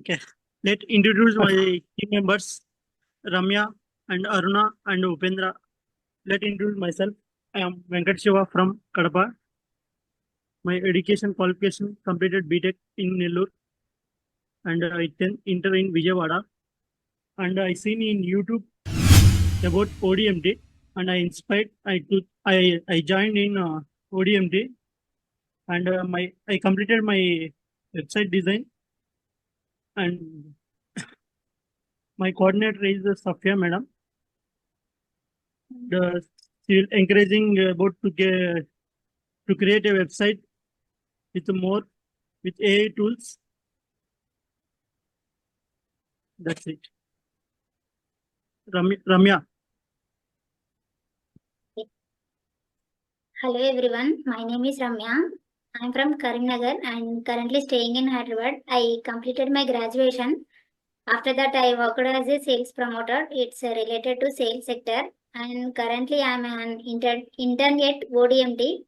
Okay, let introduce my team members, Ramya and Aruna and Upendra. Let introduce myself. I am Venkat Shiva from Kadapa. My education qualification completed BTEC in Nellore. And I then enter in Vijayawada. And I seen in YouTube about ODMT and I inspired, I took, I, I joined in uh, ODMT. And uh, my, I completed my website design and my coordinator is Safia madam. The she will encouraging about to get to create a website with more with AI tools. That's it. Ramya, Ramya. Hello everyone, my name is Ramya. I am from Karimnagar and currently staying in Hyderabad. I completed my graduation. After that, I worked as a sales promoter. It's uh, related to sales sector and currently I am an intern, intern at ODMT.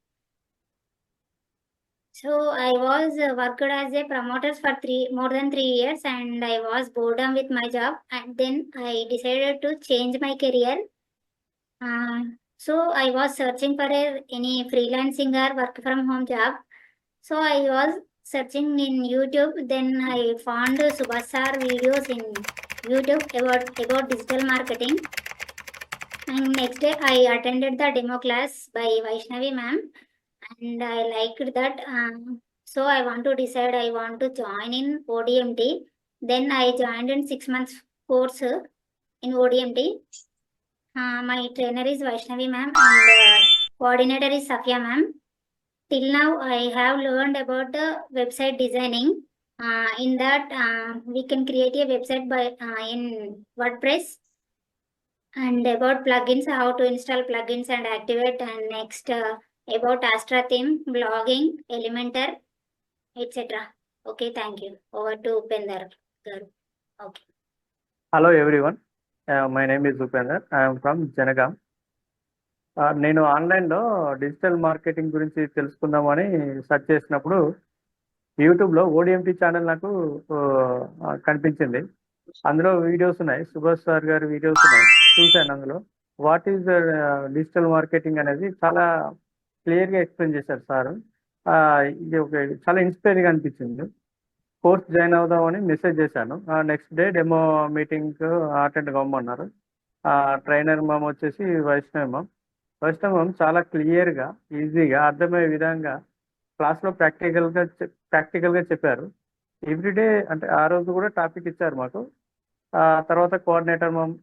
So I was uh, worked as a promoter for three more than three years and I was bored with my job and then I decided to change my career. Uh, so I was searching for a, any freelancing or work from home job. So I was searching in YouTube. Then I found subhasar videos in YouTube about about digital marketing. And next day I attended the demo class by Vaishnavi ma'am, and I liked that. Um, so I want to decide I want to join in ODMT. Then I joined in six months course in ODMT. Uh, my trainer is Vaishnavi ma'am and uh, coordinator is Safia ma'am. Till now, I have learned about the website designing. Uh, in that, uh, we can create a website by uh, in WordPress and about plugins, how to install plugins and activate. And next, uh, about Astra theme, blogging, Elementor, etc. Okay, thank you. Over to Upender. Okay. Hello everyone, uh, my name is Upender. I am from Janagam. నేను ఆన్లైన్లో digital marketing గురించి తెలుసుకుందామని search చేసినప్పుడు యూట్యూబ్లో ODMT channel నాకు కనిపించింది. అందులో videos ఉన్నాయి. సుభాష్ సార్ గారి వీడియోస్ ఉన్నాయి. చూశాను అందులో. వాట్ ఈస్ డిజిటల్ మార్కెటింగ్ అనేది చాలా క్లియర్గా ఎక్స్ప్లెయిన్ చేశారు సార్. ఇది ఒక చాలా ఇన్స్పైరింగ్ అనిపించింది. కోర్స్ జాయిన్ అవుదామని మెసేజ్ చేశాను. Next day demo meeting attend కమ్మన్నారు trainer ma'am వచ్చేసి వైష్ణవ్ మామ్. ఫస్ట్ మామ్ చాలా క్లియర్గా ఈజీగా అర్థమయ్యే విధంగా క్లాస్లో ప్రాక్టికల్గా ప్రాక్టికల్గా చెప్పారు. ఎవ్రీడే అంటే ఆ రోజు కూడా టాపిక్ ఇచ్చారు మాకు. ఆ తర్వాత coordinator ma'am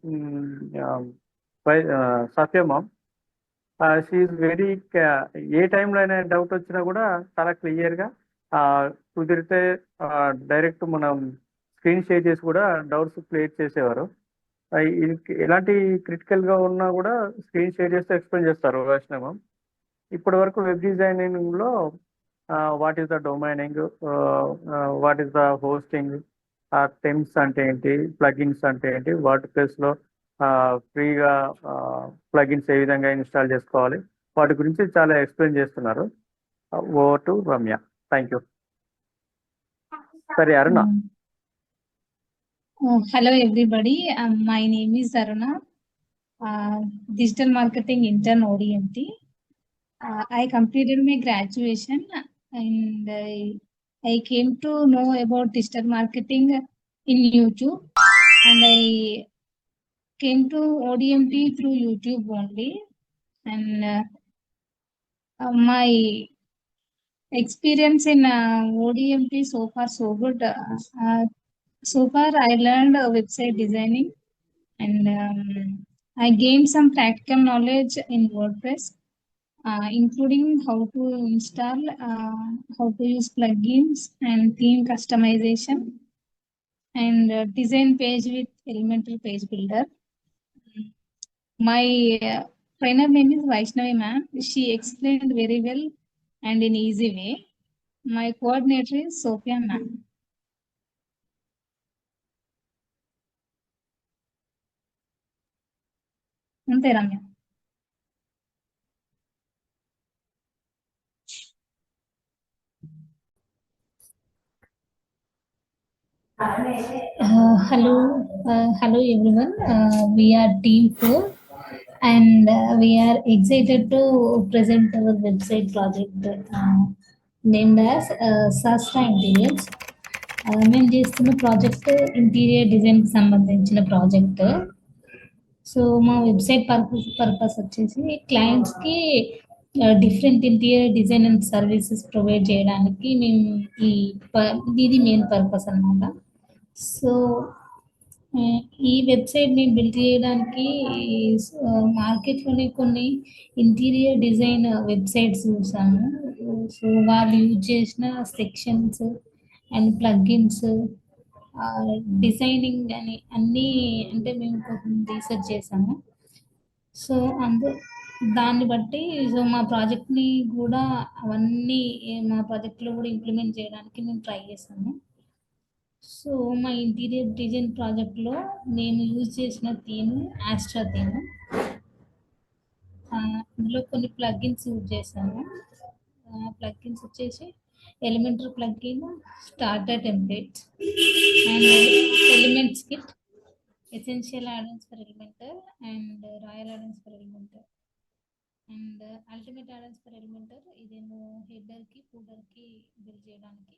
Y Satya ma'am she very ఏ టైంలో అయినా డౌట్ వచ్చినా కూడా చాలా క్లియర్గా కుదిరితే డైరెక్ట్ మనం స్క్రీన్ షేర్ చేసి కూడా డౌట్స్ క్లియర్ చేసేవారు. ఎలాంటి క్రిటికల్గా ఉన్నా కూడా స్క్రీన్ షేర్ చేస్తే ఎక్స్ప్లెయిన్ చేస్తారు వైష్ణవం. ఇప్పటి వరకు web డిజైనింగ్లో what is the domaining what is the hosting terms అంటే ఏంటి ప్లగిన్స్ అంటే ఏంటి వర్డ్ ప్లేస్లో ఫ్రీగా ప్లగిన్స్ ఏ విధంగా ఇన్స్టాల్ చేసుకోవాలి వాటి గురించి చాలా ఎక్స్ప్లెయిన్ చేస్తున్నారు. Over to Ramya. Thank you సరే Aruna. Hello everybody, um, my name is Aruna, uh, digital marketing intern ODMT. Uh, I completed my graduation and I, I came to know about digital marketing in YouTube and I came to ODMT through YouTube only and uh, uh, my experience in uh, ODMT so far so good. Uh, uh, so far I learned website designing and um, I gained some practical knowledge in WordPress, uh, including how to install, uh, how to use plugins and theme customization and uh, design page with Elementor Page Builder. My uh, trainer name is Vaishnavi ma'am. She explained very well and in easy way. My coordinator is Sophia ma'am. అంతే Ramya Uh, hello, uh, hello everyone. Uh, we are Team four, and uh, we are excited to present our website project uh, named as uh, Sastra Interiors. మేము చేస్తున్న project interior design సంబంధించిన project so మా website purpose purpose వచ్చేసి క్లయింట్స్కి different interior design and services provide చేయడానికి మేము ఈ ప- ఇది మెయిన్ పర్పస్ అన్నమాట. సో ఈ వెబ్సైట్ని బిల్డ్ చేయడానికి మార్కెట్లోని కొన్ని ఇంటీరియర్ డిజైన్ వెబ్సైట్స్ చూసాము. సో వాళ్ళు యూజ్ చేసిన సెక్షన్స్ అండ్ ప్లగిన్స్ డిజైనింగ్ అని అన్నీ అంటే మేము కొంచెం రీసెర్చ్ చేసాము. సో అందు దాన్ని బట్టి సో మా ప్రాజెక్ట్ని కూడా అవన్నీ మా ప్రాజెక్ట్లో కూడా ఇంప్లిమెంట్ చేయడానికి మేము ట్రై చేసాము. సో మా ఇంటీరియర్ డిజైన్ ప్రాజెక్ట్లో నేను యూజ్ చేసిన థీమ్ ఆస్ట్రా థీమ్ ఇందులో కొన్ని ప్లగిన్స్ యూజ్ చేశాను ప్లగిన్స్ వచ్చేసి elementary plugin starter template and elements kit essential addons for Elementor and royal addons for Elementor and ultimate orders for Elementor ఇదేమో హెడర్కి ఫూడర్కి బిల్ చేయడానికి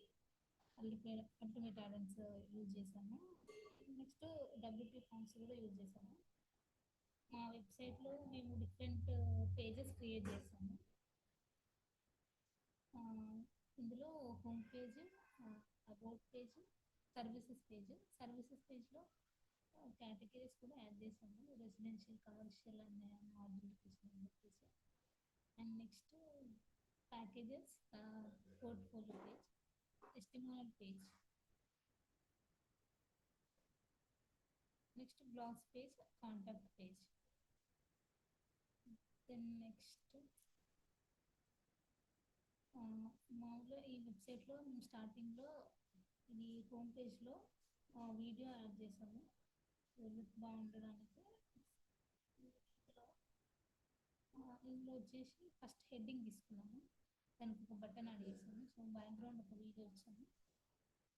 అల్టిమేట్ అల్టిమేట్ ఆడన్స్ యూజ్ చేశాము. Next WP forms కూడా use చేశాము. మా వెబ్సైట్లో మేము డిఫరెంట్ పేజెస్ క్రియేట్ చేశాము. ఇందులో home page about page services page services పేజ్లో కేటగిరీస్ కూడా యాడ్ చేసాము రెసిడెన్షియల్ కమర్షియల్ అనే మాడ్యూల్స్ అని చెప్పేసి and next packages portfolio page testimonial page next blogs page contact page then next మామూలుగా ఈ వెబ్సైట్లో మేము స్టార్టింగ్లో ఇది హోమ్ పేజ్లో వీడియో యాడ్ చేసాము. లుక్ బాగుండడానికి. ఇందులో వచ్చేసి ఫస్ట్ హెడ్డింగ్ తీసుకున్నాము. దానికి ఒక బటన్ యాడ్ చేసాము. సో బ్యాక్గ్రౌండ్ ఒక వీడియో వచ్చాము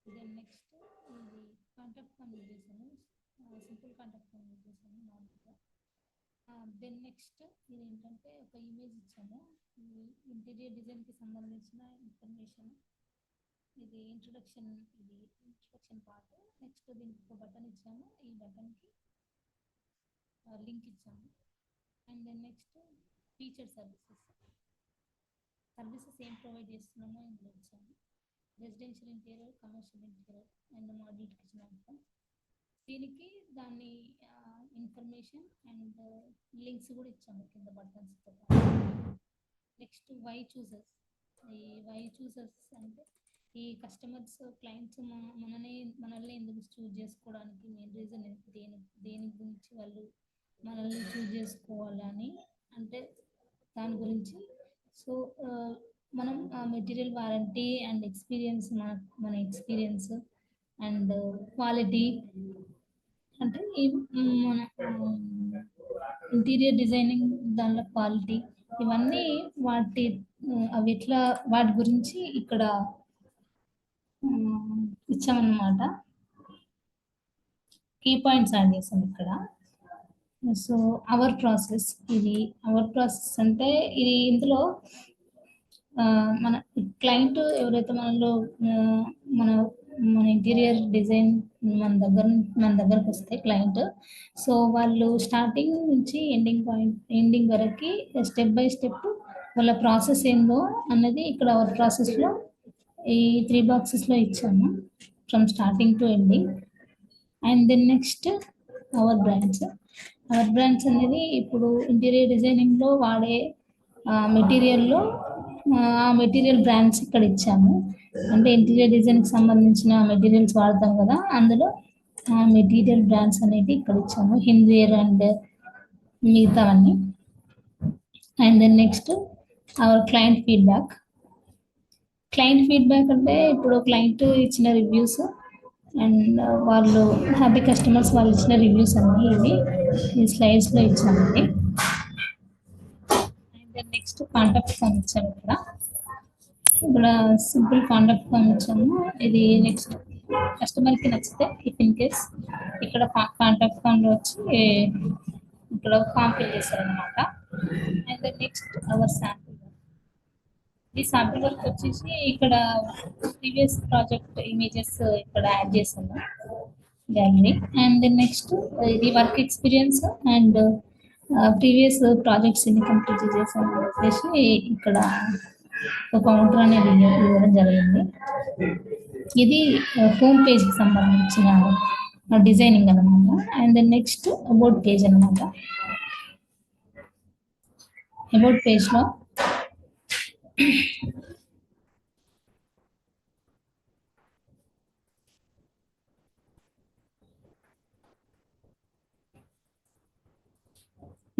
దెన్ నెక్స్ట్ ఇది కాంటాక్ట్ ఫామ్ యూజ్ చేసాము. సింపుల్ కాంటాక్ట్ ఫామ్ యూజ్ చేసాము నార్మల్గా దెన్ నెక్స్ట్ ఇది ఏంటంటే ఒక ఇమేజ్ ఇచ్చాము. ఇంటీరియర్ డిజైన్కి సంబంధించిన ఇన్ఫర్మేషన్ ఇది ఇంట్రొడక్షన్ ఇది ఇంట్రొడక్షన్ పార్ట్ నెక్స్ట్ దీనికి ఒక బటన్ ఇచ్చాము. ఈ బటన్కి లింక్ ఇచ్చాము. And then next feature services services ఏం ప్రొవైడ్ చేస్తున్నామో ఇందులో ఇచ్చాము. Residential interior commercial interior and module kitchen అంటాం దీనికి దాని ఇన్ఫర్మేషన్ అండ్ లింక్స్ కూడా ఇచ్చాము కింద బటన్స్తో నెక్స్ట్ వై చూసెస్ ఈ వై చూసెస్ అంటే ఈ కస్టమర్స్ క్లయింట్స్ మనని మనల్ని ఎందుకు చూజ్ చేసుకోవడానికి మెయిన్ రీజన్ దేని దేని గురించి వాళ్ళు మనల్ని చూజ్ చేసుకోవాలని అంటే దాని గురించి. సో మనం మెటీరియల్ వారంటీ అండ్ ఎక్స్పీరియన్స్ మన మన ఎక్స్పీరియన్స్ అండ్ క్వాలిటీ అంటే ఈ మన ఇంటీరియర్ డిజైనింగ్ దానిలో క్వాలిటీ ఇవన్నీ వాటి అవి ఎట్లా వాటి గురించి ఇక్కడ ఇచ్చామన్నమాట. కీ పాయింట్స్ యాడ్ చేసాం ఇక్కడ. సో అవర్ ప్రాసెస్ ఇది అవర్ ప్రాసెస్ అంటే ఇది ఇందులో ఆ, మన క్లయింట్ ఎవరైతే మనలో మన మన ఇంటీరియర్ డిజైన్ మన దగ్గర మన దగ్గరకు వస్తే క్లయింట్ సో వాళ్ళు స్టార్టింగ్ నుంచి ఎండింగ్ పాయింట్ ఎండింగ్ వరకు స్టెప్ బై స్టెప్ వాళ్ళ ప్రాసెస్ ఏందో అన్నది ఇక్కడ అవర్ ప్రాసెస్లో ఈ త్రీ బాక్సెస్లో ఇచ్చాము from starting to ending and then next our brands our brands అనేది ఇప్పుడు ఇంటీరియర్ డిజైనింగ్లో వాడే మెటీరియల్లో ఆ మెటీరియల్ బ్రాండ్స్ ఇక్కడ ఇచ్చాము. అంటే ఇంటీరియర్ డిజైన్కి సంబంధించిన మెటీరియల్స్ వాడతాం కదా అందులో మెటీరియల్ బ్రాండ్స్ అనేవి ఇక్కడ ఇచ్చాము. హిందీర్ అండ్ మిగతావన్నీ. And then next our client feedback client feedback అంటే ఇప్పుడు క్లయింట్ ఇచ్చిన రివ్యూస్ అండ్ వాళ్ళు హ్యాపీ కస్టమర్స్ వాళ్ళు ఇచ్చిన రివ్యూస్ అన్ని ఇవి ఈ స్లైడ్స్లో ఇచ్చామండి. And then next contact phone ఇచ్చాము ఇక్కడ ఇక్కడ సింపుల్ కాంటాక్ట్ ఫామ్ ఇచ్చాము ఇది నెక్స్ట్ కస్టమర్కి నచ్చితే ఇఫ్ ఇన్ కేస్ ఇక్కడ కాంటాక్ట్ ఫామ్లో వచ్చి ఇక్కడ ఫామ్ ఫిల్ చేశారనమాట అండ్ నెక్స్ట్ అవర్ శాంపుల్ ఈ శాంపుల్ వర్క్ వచ్చేసి ఇక్కడ ప్రీవియస్ ప్రాజెక్ట్ ఇమేజెస్ ఇక్కడ యాడ్ చేసాము గ్యాలరీ అండ్ నెక్స్ట్ ఇది work experience and previous projects ఎన్ని కంప్లీట్ చేసాము చెప్పేసి ఇక్కడ ఒక కౌంటర్ అనేది ఇవ్వడం జరిగింది. ఇది హోమ్ పేజ్కి సంబంధించిన డిజైనింగ్ అన్నమాట. And then next about page అన్నమాట. అబౌట్ పేజ్లో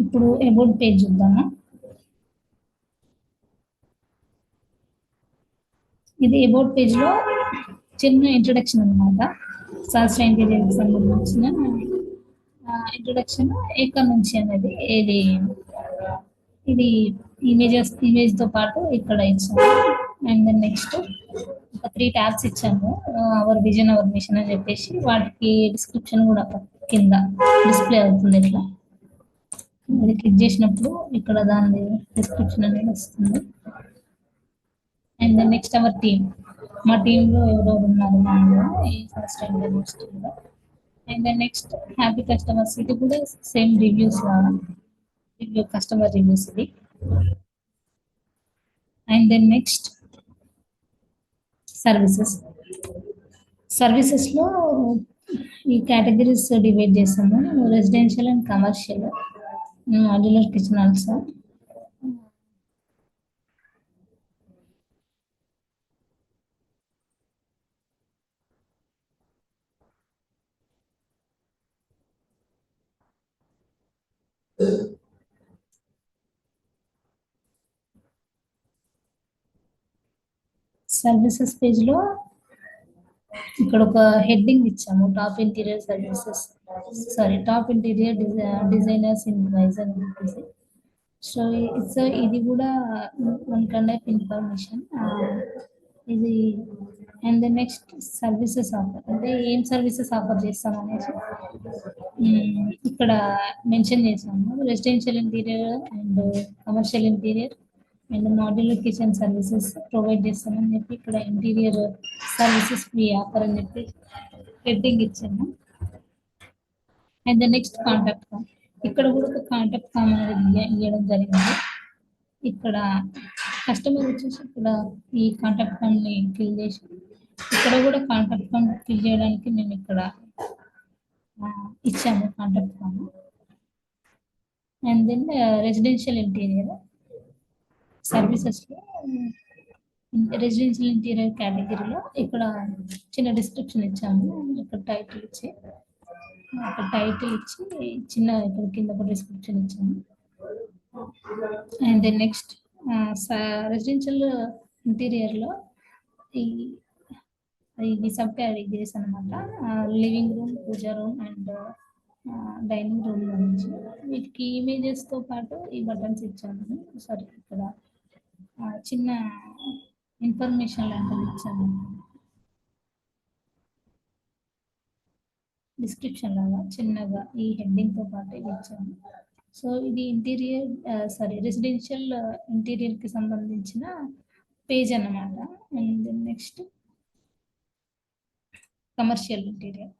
ఇప్పుడు అబౌట్ పేజ్ చూద్దాము. ఇది అబౌట్ పేజ్లో చిన్న ఇంట్రొడక్షన్ అన్నమాట. శాస్త్ర ఇంటీరియర్ సంబంధించిన ఇంట్రొడక్షన్ ఇక్కడ నుంచి అనేది ఇది ఇది ఇమేజెస్ ఇమేజ్తో పాటు ఇక్కడ ఇచ్చాము. అండ్ దెన్ నెక్స్ట్ ఒక త్రీ ట్యాబ్స్ ఇచ్చాము. అవర్ విజన్ అవర్ మిషన్ అని చెప్పేసి వాటికి డిస్క్రిప్షన్ కూడా కింద డిస్ప్లే అవుతుంది ఇట్లా. ఇది క్లిక్ చేసినప్పుడు ఇక్కడ దాని డిస్క్రిప్షన్ అనేది వస్తుంది. అండ్ నెక్స్ట్ అవర్ టీమ్ మా టీమ్లో ఎవరెవరు ఉన్నారు మా ఈ ఫస్ట్ టైం యూనివర్సిటీలో and then next happy customers ఇది కూడా same reviews review customer reviews ఇది. అండ్ దెన్ నెక్స్ట్ సర్వీసెస్ సర్వీసెస్లో ఈ కేటగిరీస్ డివైడ్ చేసాము. Residential and commercial modular kitchen also services పేజ్లో ఇక్కడ ఒక హెడ్డింగ్ ఇచ్చాము. Top interior services. Sorry top interior designers in Vizag అని చెప్పేసి. సో ఇట్స్ ఇది కూడా వన్ కైండ్ ఆఫ్ ఇన్ఫర్మేషన్. ఇది and the next services offer. అంటే ఏం సర్వీసెస్ ఆఫర్ చేస్తాం అనేసి ఇక్కడ మెన్షన్ చేసాము residential interior and commercial interior. And modular kitchen services provide చేస్తామని చెప్పి ఇక్కడ ఇంటీరియర్ సర్వీసెస్ ఫ్రీ ఆఫర్ అని చెప్పి హెడ్డింగ్ ఇచ్చాము and the next contact form ఇక్కడ కూడా ఒక కాంటాక్ట్ ఫామ్ అనేది ఇవ్వడం జరిగింది. ఇక్కడ కస్టమర్ వచ్చేసి ఇక్కడ ఈ కాంటాక్ట్ ఫామ్ని ఫిల్ చేసి ఇక్కడ కూడా కాంటాక్ట్ ఫామ్ ఫిల్ చేయడానికి మేము ఇక్కడ ఇచ్చాము contact form and then residential interior సర్వీసెస్లో రెసిడెన్షియల్ ఇంటీరియర్ కేటగిరీలో ఇక్కడ చిన్న డిస్క్రిప్షన్ ఇచ్చాము. ఇక్కడ టైటిల్ ఇచ్చి ఒక టైటిల్ ఇచ్చి చిన్న ఇక్కడ కింద ఒక డిస్క్రిప్షన్ ఇచ్చాము. అండ్ దెన్ నెక్స్ట్ రెసిడెన్షియల్ ఇంటీరియర్లో ఈ ఇది సబ్ కేటగిరీస్ అనమాట living room puja room and dining room నుంచి వీటికి ఇమేజెస్తో పాటు ఈ బటన్స్ ఇచ్చాము. సారీ ఇక్కడ చిన్న ఇన్ఫర్మేషన్ లాంటిది ఇచ్చాను. డిస్క్రిప్షన్ లాగా చిన్నగా ఈ హెడ్డింగ్తో పాటు ఇది సో ఇది ఇంటీరియర్ సారీ రెసిడెన్షియల్ ఇంటీరియర్కి సంబంధించిన పేజ్ అన్నమాట. And next commercial interior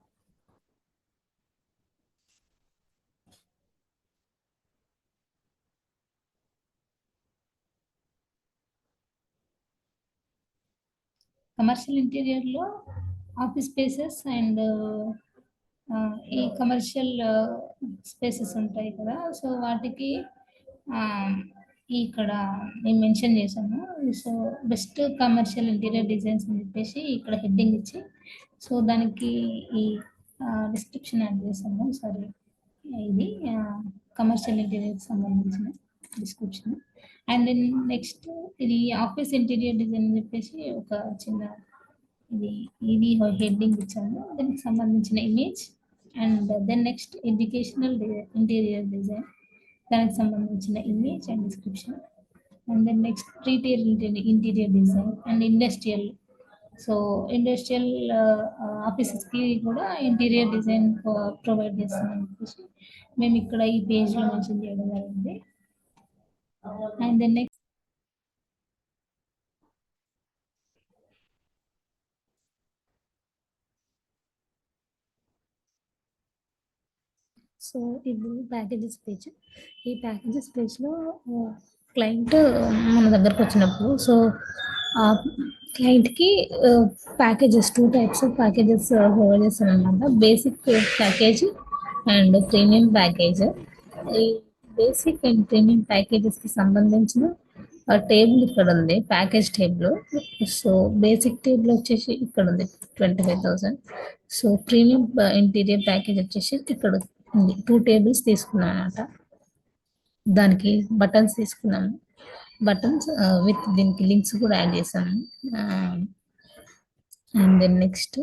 commercial ఇంటీరియర్లో office spaces and ఈ కమర్షియల్ స్పేసెస్ ఉంటాయి కదా. సో వాటికి ఆ, ఇక్కడ నేను మెన్షన్ చేశాను. So best commercial interior designs అని చెప్పేసి ఇక్కడ హెడ్డింగ్ ఇచ్చి సో దానికి ఈ డిస్క్రిప్షన్ యాడ్ చేశాము సారీ ఇది కమర్షియల్ ఇంటీరియర్ సంబంధించిన డిస్క్రిప్షన్. అండ్ దెన్ నెక్స్ట్ ఇది ఆఫీస్ ఇంటీరియర్ డిజైన్ అని చెప్పేసి ఒక చిన్న ఇది ఇది హెడ్డింగ్ ఇచ్చాము. దానికి సంబంధించిన image and then next educational interior design దానికి సంబంధించిన image and description and then next retail interior design and industrial so industrial ఆఫీసెస్కి కూడా ఇంటీరియర్ డిజైన్ ప్రొవైడ్ చేస్తామని చెప్పేసి మేము ఇక్కడ ఈ పేజ్లో మెన్షన్ చేయడం జరిగింది. అండ్ దెన్ నెక్స్ట్ సో ఇది ప్యాకేజెస్ పేజ్ ఈ ప్యాకేజెస్ పేజ్లో క్లయింట్ మన దగ్గరకు వచ్చినప్పుడు సో ఆ క్లయింట్కి packages two types of packages provide చేస్తాను అనమాట basic package and premium package ఈ బేసిక్ అండ్ ప్రీమియం ప్యాకేజెస్కి సంబంధించిన టేబుల్ ఇక్కడ ఉంది package table. So basic table వచ్చేసి ఇక్కడ ఉంది twenty five thousand. So premium interior package వచ్చేసి ఇక్కడ ఉంది. టూ టేబుల్స్ తీసుకున్నాం అనమాట దానికి బటన్స్ తీసుకున్నాము బటన్స్ విత్ దీనికి లింక్స్ కూడా యాడ్ చేసాము అండ్ దెన్ నెక్స్ట్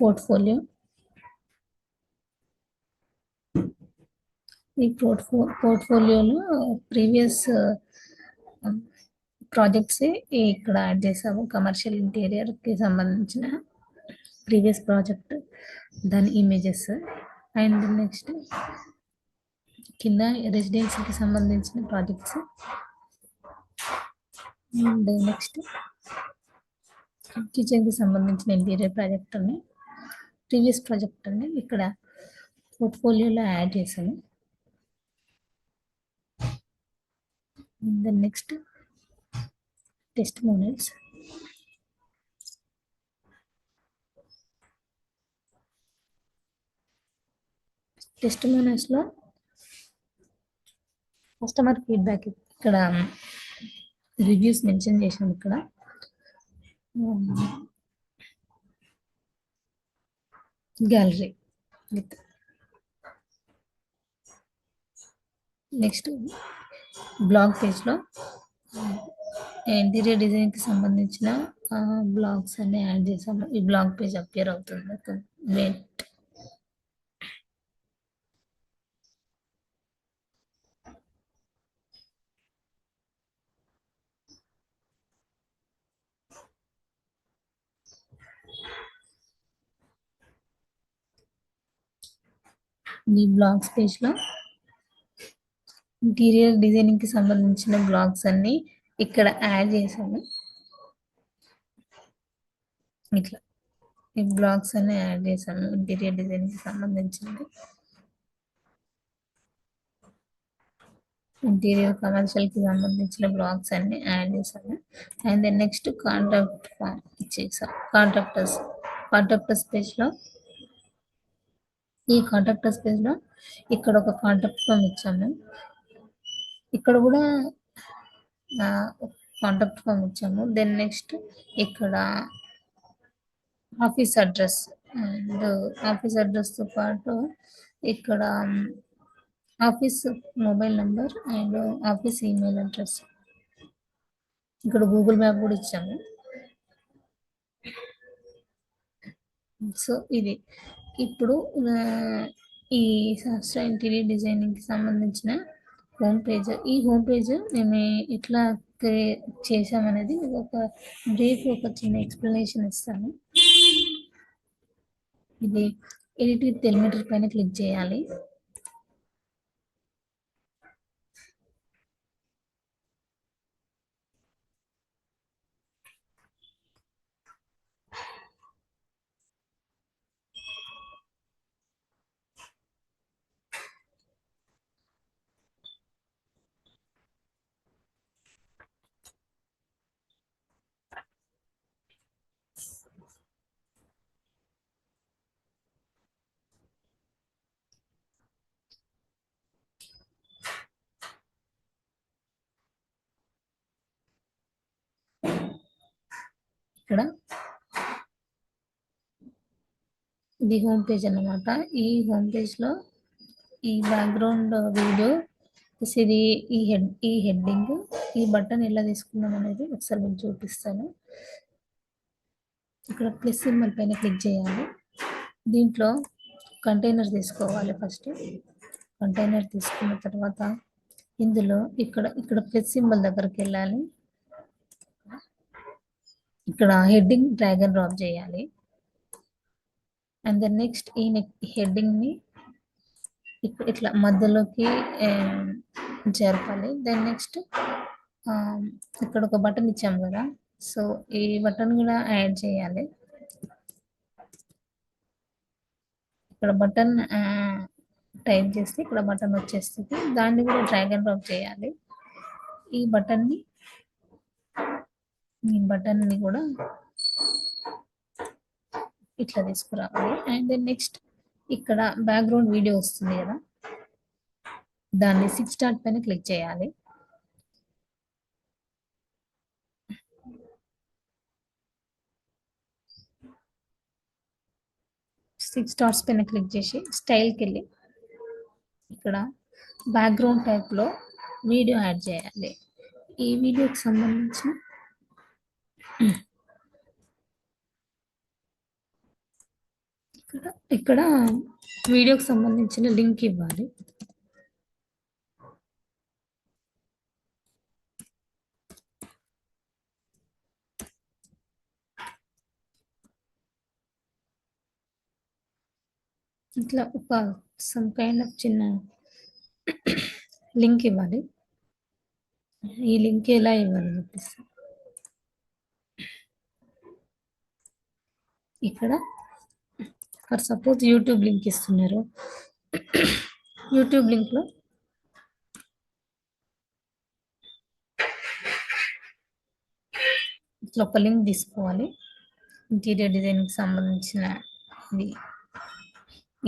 పోర్ట్ఫోలియో. ఈ పోర్ట్ఫో పోర్ట్ఫోలియోలో ప్రీవియస్ ప్రాజెక్ట్స్ ఇక్కడ యాడ్ చేసాము కమర్షియల్ ఇంటీరియర్కి సంబంధించిన ప్రీవియస్ ప్రాజెక్ట్ దాని ఇమేజెస్. అండ్ నెక్స్ట్ కింద రెసిడెన్సీకి సంబంధించిన ప్రాజెక్ట్స్. అండ్ నెక్స్ట్ కిచెన్కి సంబంధించిన ఇంటీరియర్ ప్రాజెక్ట్ అని ప్రీవియస్ ప్రాజెక్ట్ అని ఇక్కడ పోర్ట్ఫోలియోలో యాడ్ చేసాము దెన్ నెక్స్ట్ టెస్ట్ టెస్టిమోనియల్స్లో కస్టమర్ ఫీడ్బ్యాక్ ఇక్కడ రివ్యూస్ మెన్షన్ చేశాను ఇక్కడ. గ్యాలరీ విత్ నెక్స్ట్ బ్లాగ్ పేజ్లో ఇంటీరియర్ డిజైన్కి సంబంధించిన బ్లాగ్స్ అన్ని యాడ్ చేసాము ఈ బ్లాగ్ పేజ్ అపియర్ అవుతుంది మెయిన్ ఈ బ్లాగ్స్ పేజ్లో. ఇంటీరియర్ డిజైనింగ్కి సంబంధించిన బ్లాగ్స్ అన్ని ఇక్కడ యాడ్ చేశాను. ఇట్లా. ఈ బ్లాగ్స్ అన్ని యాడ్ చేశాను ఇంటీరియర్ డిజైన్కి సంబంధించింది ఇంటీరియర్ కమర్షియల్కి సంబంధించిన బ్లాగ్స్ అన్ని యాడ్ చేశాను. And then next contract form ఇచ్చేసాం కాంట్రాక్టర్స్. కాంట్రాక్టర్స్ పేజ్లో ఈ కాంట్రాక్టర్స్ పేజ్లో ఇక్కడ ఒక కాంట్రాక్ట్ ఫామ్ ఇచ్చాము ఇక్కడ కూడా కాంటాక్ట్ ఫామ్ ఇచ్చాము. దెన్ నెక్స్ట్ ఇక్కడ ఆఫీస్ అడ్రస్ అండ్ ఆఫీస్ అడ్రస్తో పాటు ఇక్కడ office mobile number and office email address ఇక్కడ గూగుల్ మ్యాప్ కూడా ఇచ్చాము. సో ఇది. ఇప్పుడు ఈ శాస్త్ర ఇంటీరియర్ డిజైనింగ్కి సంబంధించిన హోమ్ పేజ్ ఈ హోమ్ పేజ్ మేము ఎట్లా చేసామనేది ఒక బ్రీఫ్ ఒక చిన్న ఎక్స్ప్లెనేషన్ ఇస్తాను. ఇది ఎడిట్ విత్ ఎలిమీటర్ పైన క్లిక్ చేయాలి. ఇక్కడ. ఇది హోమ్ పేజ్ అన్నమాట. ఈ హోమ్ పేజ్లో ఈ బ్యాక్గ్రౌండ్ వీడియో ఇది ఈ హెడ్ ఈ హెడ్డింగ్ ఈ బటన్ ఎలా తీసుకున్నాం అనేది ఒకసారి మీకు చూపిస్తాను. ఇక్కడ ప్లస్ సింబల్ పైన క్లిక్ చేయాలి. దీంట్లో కంటైనర్ తీసుకోవాలి ఫస్ట్ కంటైనర్ తీసుకున్న తర్వాత ఇందులో ఇక్కడ ఇక్కడ ప్లస్ సింబల్ దగ్గరికి వెళ్ళాలి. ఇక్కడ హెడ్డింగ్ డ్రాగ్ అండ్ డ్రాప్ చేయాలి. అండ్ దెన్ నెక్స్ట్ ఈ హెడ్డింగ్ని ఇట్లా మధ్యలోకి జరపాలి. దెన్ నెక్స్ట్ ఇక్కడ ఒక బటన్ ఇచ్చాము కదా. సో ఈ బటన్ కూడా యాడ్ చేయాలి. ఇక్కడ బటన్ టైప్ చేస్తే ఇక్కడ బటన్ వచ్చేస్తుంది. దాన్ని కూడా డ్రాగ్ అండ్ డ్రాప్ చేయాలి. ఈ బటన్ని ఈ బటన్ని కూడా ఇట్లా తీసుకురావాలి. అండ్ దెన్ నెక్స్ట్ ఇక్కడ బ్యాక్గ్రౌండ్ వీడియో వస్తుంది కదా దాన్ని సిక్స్ స్టార్ట్ పైన క్లిక్ చేయాలి. సిక్స్ డాట్స్ పైన క్లిక్ చేసి స్టైల్కి వెళ్ళి ఇక్కడ బ్యాక్గ్రౌండ్ టైప్లో వీడియో యాడ్ చేయాలి. ఈ వీడియోకి సంబంధించిన ఇక్కడ ఇక్కడ వీడియోకి సంబంధించిన లింక్ ఇవ్వాలి. ఇట్లా ఒక సమ్ కైండ్ ఆఫ్ చిన్న లింక్ ఇవ్వాలి. ఈ లింక్ ఎలా ఇవ్వాలి? చూపిస్తా ఇక్కడ. ఫర్ సపోజ్ యూట్యూబ్ లింక్ ఇస్తున్నారు. యూట్యూబ్ లింక్లో ఇట్లా ఒక లింక్ తీసుకోవాలి. ఇంటీరియర్ డిజైన్కి సంబంధించిన ఇది.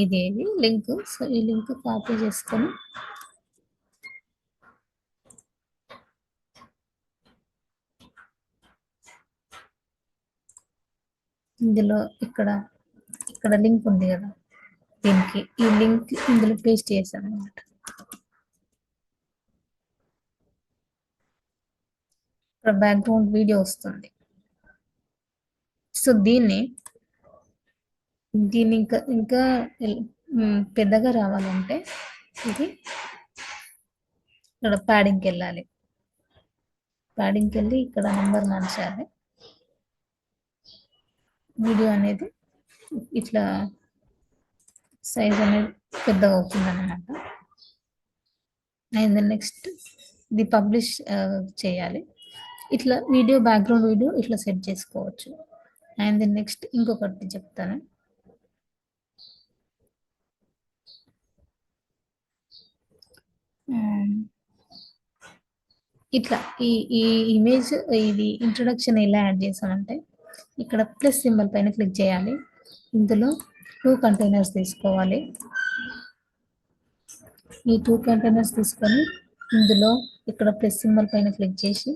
ఇదేది. లింక్. సో ఈ లింక్ కాపీ చేసుకొని ఇందులో ఇక్కడ ఇక్కడ లింక్ ఉంది కదా. దీనికి ఈ లింక్ ఇందులో పేస్ట్ చేశాను అనమాట ఇక్కడ బ్యాక్గ్రౌండ్ వీడియో వస్తుంది. సో దీన్ని దీన్ని ఇంకా ఇంకా పెద్దగా రావాలంటే ఇది ఇక్కడ ప్యాడింగ్కి వెళ్ళాలి. ప్యాడింగ్కి వెళ్ళి ఇక్కడ నెంబర్ మార్చాలి. వీడియో అనేది ఇట్లా సైజ్ అనేది పెద్దగా అవుతుంది అనమాట అండ్ నెక్స్ట్ ఇది పబ్లిష్ చేయాలి. ఇట్లా వీడియో బ్యాక్గ్రౌండ్ వీడియో ఇట్లా సెట్ చేసుకోవచ్చు. అండ్ దెన్ నెక్స్ట్ ఇంకొకటి చెప్తాను. Um, ఇట్లా ఈ ఈ ఇమేజ్ ఇది ఇంట్రొడక్షన్ ఎలా యాడ్ చేసామంటే ఇక్కడ ప్లస్ సింబల్ పైన క్లిక్ చేయాలి. ఇందులో టూ కంటైనర్స్ తీసుకోవాలి. ఈ టూ కంటైనర్స్ తీసుకొని ఇందులో ఇక్కడ ప్లస్ సింబల్ పైన క్లిక్ చేసి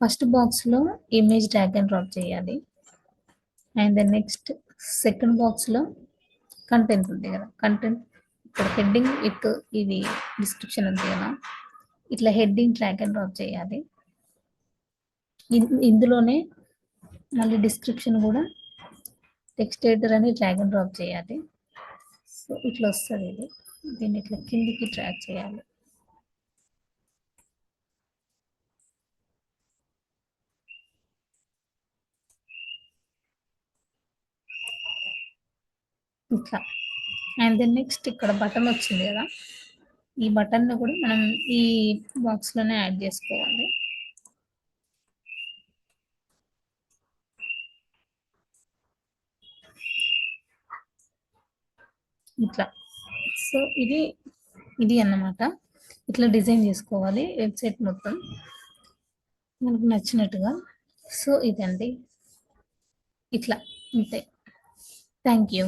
ఫస్ట్ బాక్స్లో ఇమేజ్ ట్యాగ్ అండ్ డ్రాప్ చేయాలి. అండ్ దెన్ నెక్స్ట్ సెకండ్ బాక్స్లో కంటెంట్ ఉంది కదా. కంటెంట్ ఇక్కడ హెడ్డింగ్ విత్ ఇది డిస్క్రిప్షన్ ఉంది కదా. ఇట్లా హెడ్డింగ్ ట్రాక్ అండ్ డ్రాప్ చేయాలి. ఇందులోనే మళ్ళీ డిస్క్రిప్షన్ కూడా టెక్స్ట్ ఎడిటర్ అని డ్రాగ్ అండ్ డ్రాప్ చేయాలి. సో ఇట్లా వస్తుంది ఇది. దీన్ని ఇట్లా కిందికి ట్రాక్ చేయాలి. ఇట్లా. అండ్ దెన్ నెక్స్ట్ ఇక్కడ బటన్ వచ్చింది కదా. ఈ బటన్ను కూడా మనం ఈ బాక్స్లోనే యాడ్ చేసుకోవాలి. ఇట్లా. సో ఇది ఇది అన్నమాట. ఇట్లా డిజైన్ చేసుకోవాలి వెబ్సైట్ మొత్తం. మనకు నచ్చినట్టుగా. సో ఇదండి. ఇట్లా. అంతే. Thank you.